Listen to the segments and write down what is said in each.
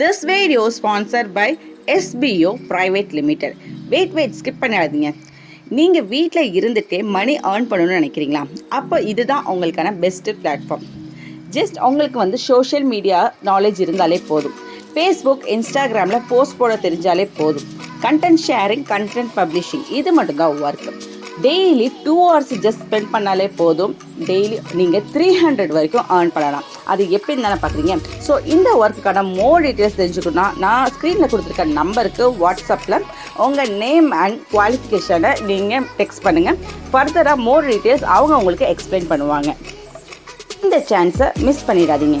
This video sponsor by SBO private limited wait wait skip பண்ணாதீங்க நீங்கள் வீட்டில் இருந்துகிட்டே மணி ஏர்ன் பண்ணணும்னு நினைக்கிறீங்களா? அப்போ இதுதான் உங்களுக்கான பெஸ்ட்டு பிளாட்ஃபார்ம் ஜஸ்ட் உங்களுக்கு வந்து சோஷியல் மீடியா நாலேஜ் இருந்தாலே போதும். ஃபேஸ்புக் இன்ஸ்டாகிராமில் போஸ்ட் போட தெரிஞ்சாலே போதும். கண்டென்ட் ஷேரிங் கண்டென்ட் பப்ளிஷிங் இது மட்டும்தான் work daily two hours just spend பண்ணாலே போதும். டெய்லி நீங்கள் த்ரீ ஹண்ட்ரட் வரைக்கும் ஏர்ன் பண்ணலாம். அது எப்படி தானே பார்க்குறீங்க ஸோ இந்த ஒர்க்குக்கான மோர் டீட்டெயில்ஸ் தெரிஞ்சுக்கணும்னா நான் ஸ்க்ரீனில் கொடுத்துருக்க நம்பருக்கு வாட்ஸ்அப்பில் உங்கள் நேம் அண்ட் குவாலிஃபிகேஷனை நீங்கள் டெக்ஸ்ட் பண்ணுங்கள் ஃபர்தராக மோர் டீட்டெயில்ஸ் அவங்க உங்களுக்கு எக்ஸ்பிளைன் பண்ணுவாங்க. இந்த சான்ஸை மிஸ் பண்ணிடாதீங்க.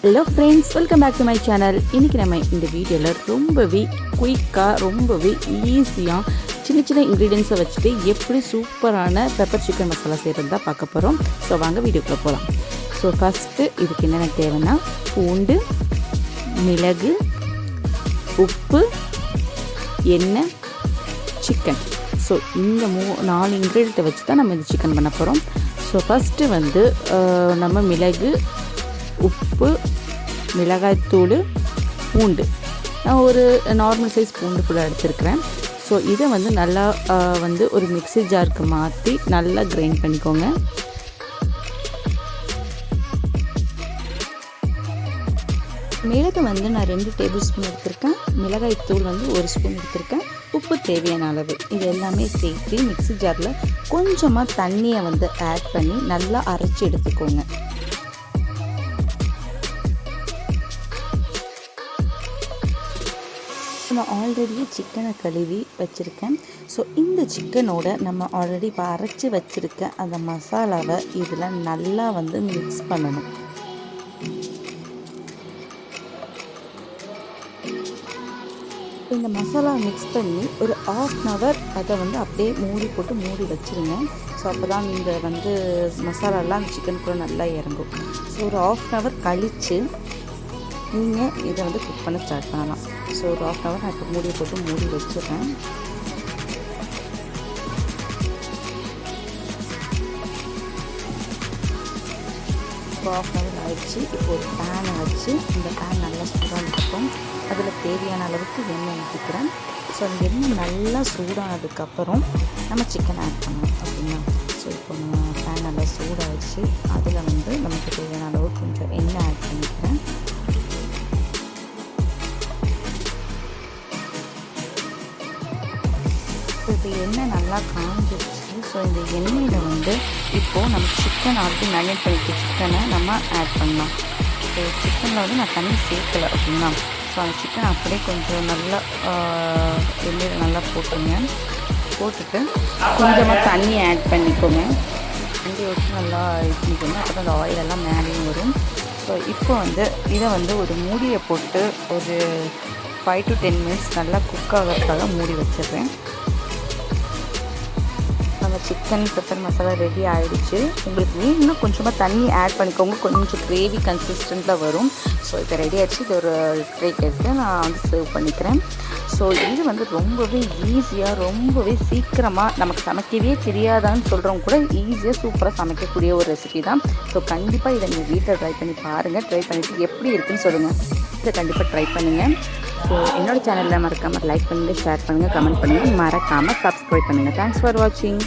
Hello friends welcome back to my channel இன்றைக்கி நம்ம இந்த வீடியோவில் ரொம்பவே குயிக்காக ரொம்பவே ஈஸியாக சின்ன சின்ன இன்க்ரீடியன்ஸை வச்சுட்டு எப்படி சூப்பரான பெப்பர் சிக்கன் மசாலா செய்கிறது தான் பார்க்க போகிறோம் ஸோ வாங்க வீடியோக்குள்ளே போகலாம் ஸோ ஃபஸ்ட்டு இதுக்கு என்னென்ன தேவைன்னா பூண்டு மிளகு உப்பு எண்ணெய் சிக்கன் ஸோ இந்த மூ நாலு இன்க்ரீடியண்ட்டை வச்சு தான் நம்ம இந்த சிக்கன் பண்ண போகிறோம் ஸோ ஃபஸ்ட்டு வந்து நம்ம மிளகு உப்பு மிளகாய்த்தூள் பூண்டு. நான் ஒரு நார்மல் சைஸ் பூண்டு கூட எடுத்துருக்கிறேன். ஸோ இதை வந்து நல்லா வந்து ஒரு மிக்ஸி ஜாருக்கு மாற்றி நல்லா கிரைண்ட் பண்ணிக்கோங்க. மிளகு வந்து நான் ரெண்டு டேபிள் ஸ்பூன் எடுத்திருக்கேன். மிளகாய் தூள் வந்து ஒரு ஸ்பூன் எடுத்திருக்கேன். உப்பு தேவையான அளவு. இது எல்லாமே சேர்த்து மிக்ஸி ஜாரில் கொஞ்சமாக தண்ணியை வந்து ஆட் பண்ணி நல்லா அரைச்சி எடுத்துக்கோங்க. நம்ம ஆல்ரெடி சிக்கனை கழுவி வச்சுருக்கேன். ஸோ இந்த சிக்கனோட நம்ம ஆல்ரெடி இப்போ அரைச்சி வச்சுருக்க அந்த மசாலாவை இதில் நல்லா வந்து மிக்ஸ் பண்ணணும். இந்த மசாலா மிக்ஸ் பண்ணி ஒரு ஆஃப் அன் ஹவர் அதை வந்து அப்படியே மூடி போட்டு மூடி வச்சுருங்க. ஸோ அப்போ தான் இந்த வந்து மசாலாலாம் அந்த சிக்கனுக்குள்ளே நல்லா இறங்கும். ஸோ ஒரு ஆஃப் அன் ஹவர் கழித்து நீங்கள் இதை வந்து குக் பண்ண ஸ்டார்ட் பண்ணலாம். ஸோ ஒரு ஆஃப் அன் ஹவர் நான் இப்போ மூடி போட்டு மூடி வச்சுருக்கேன் இப்போ ஆஃப் ஹவர் ஆயிடுச்சு. இப்போ ஒரு பேனை வச்சு இந்த பேன் நல்லா சூடானதுக்கப்புறம் அதில் தேவையான அளவுக்கு எண்ணெய் ஊற்றிக்கிறேன் ஸோ அந்த எண்ணெய் நல்லா சூடானதுக்கப்புறம் நம்ம சிக்கன் ஆட் பண்ணணும் அப்படின்னா ஸோ இப்போ நம்ம பேன் நல்லா சூடாகிடுச்சு அதில் வந்து நமக்கு தேவையான அளவுக்கு கொஞ்சம் எண்ணெய் ஆட் பண்ணிக்கிறேன். ஸோ இப்போ எண்ணெய் நல்லா காஞ்சிருச்சு. ஸோ இந்த எண்ணெயில் வந்து இப்போது நம்ம சிக்கன் ஆல்ரெடி மேரினேட் பண்ணிக்க சிக்கனை நம்ம ஆட் பண்ணலாம். ஸோ சிக்கனில் வந்து நான் தண்ணி சேர்க்கலை அப்படின்னா. ஸோ அந்த சிக்கன் அப்படியே கொஞ்சம் நல்லா எண்ணெயில் நல்லா போட்டுங்க. போட்டுட்டு கொஞ்சமாக தண்ணி ஆட் பண்ணிக்கோங்க. தண்ணி வச்சு நல்லா இது பண்ணிக்கோங்க. அப்புறம் அந்த ஆயில் எல்லாம் மேலேயும் வரும். ஸோ இப்போ வந்து இதை வந்து ஒரு மூடியை போட்டு ஒரு ஃபைவ் டு டென் மினிட்ஸ் நல்லா குக் ஆகிறதுக்காக மூடி வச்சிடுறேன். நம்ம சிக்கன் பெப்பர் மசாலா ரெடி ஆகிடுச்சு உங்களுக்கு வேணும்னா கொஞ்சமாக தண்ணி ஆட் பண்ணிக்கோங்க. கொஞ்சம் கிரேவி கன்சிஸ்டண்ட்டில் வரும். ஸோ இப்போ ரெடி ஆயிடுச்சு. இது ஒரு ட்ரேக்கு எடுத்து நான் வந்து சர்வ் பண்ணிக்கிறேன். ஸோ இது வந்து ரொம்பவே ஈஸியாக ரொம்பவே சீக்கிரமாக நமக்கு சமைக்கவே தெரியாதான்னு சொல்கிறவங்க கூட ஈஸியாக சூப்பராக சமைக்கக்கூடிய ஒரு ரெசிபி தான். ஸோ கண்டிப்பாக இதை நீங்கள் வீட்டில் ட்ரை பண்ணி பாருங்கள் ட்ரை பண்ணிவிட்டு எப்படி இருக்குன்னு சொல்லுங்கள் இதை கண்டிப்பாக ட்ரை பண்ணுங்கள் ஸோ என்னோடய சேனலில் மறக்காமல் லைக் பண்ணுங்கள் ஷேர் பண்ணுங்கள் கமெண்ட் பண்ணுங்கள் மறக்காமல் சப்ஸ்கிரைப் பண்ணுங்கள் தேங்க்ஸ் ஃபார் வாட்சிங்